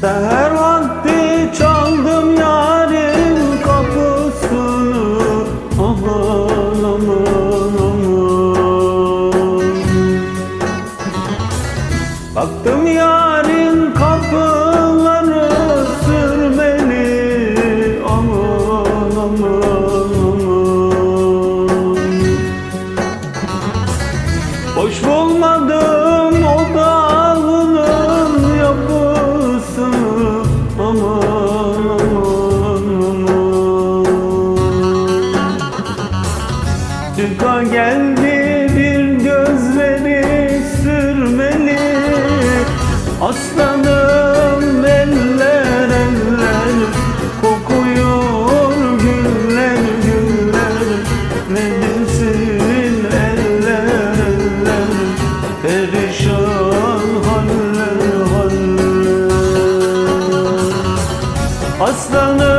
Seher an Türka geldi bir gözleri sürmeli. Aslanım eller eller Kokuyor güller güller. Ne bilsin eller eller Perişan haller haller. Aslanım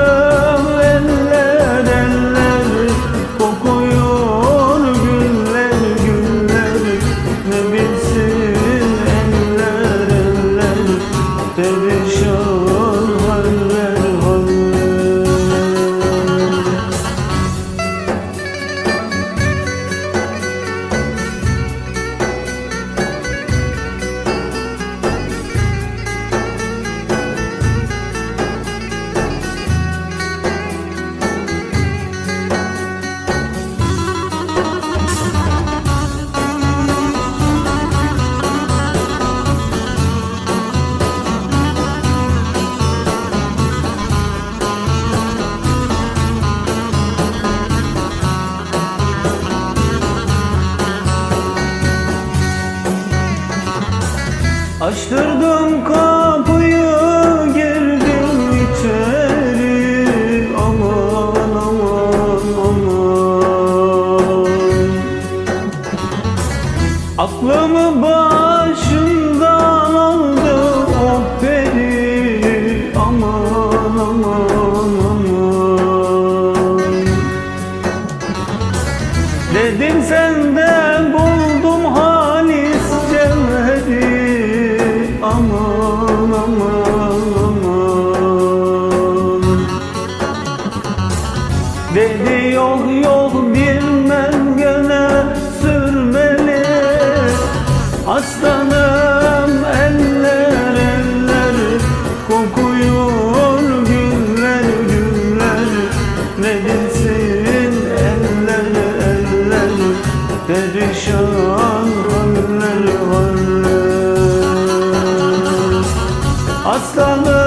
Perişan haller haller Açtırdım kapıyı Dedim senden buldum halis cevheri. Aman aman Perişan haller haller Aslanım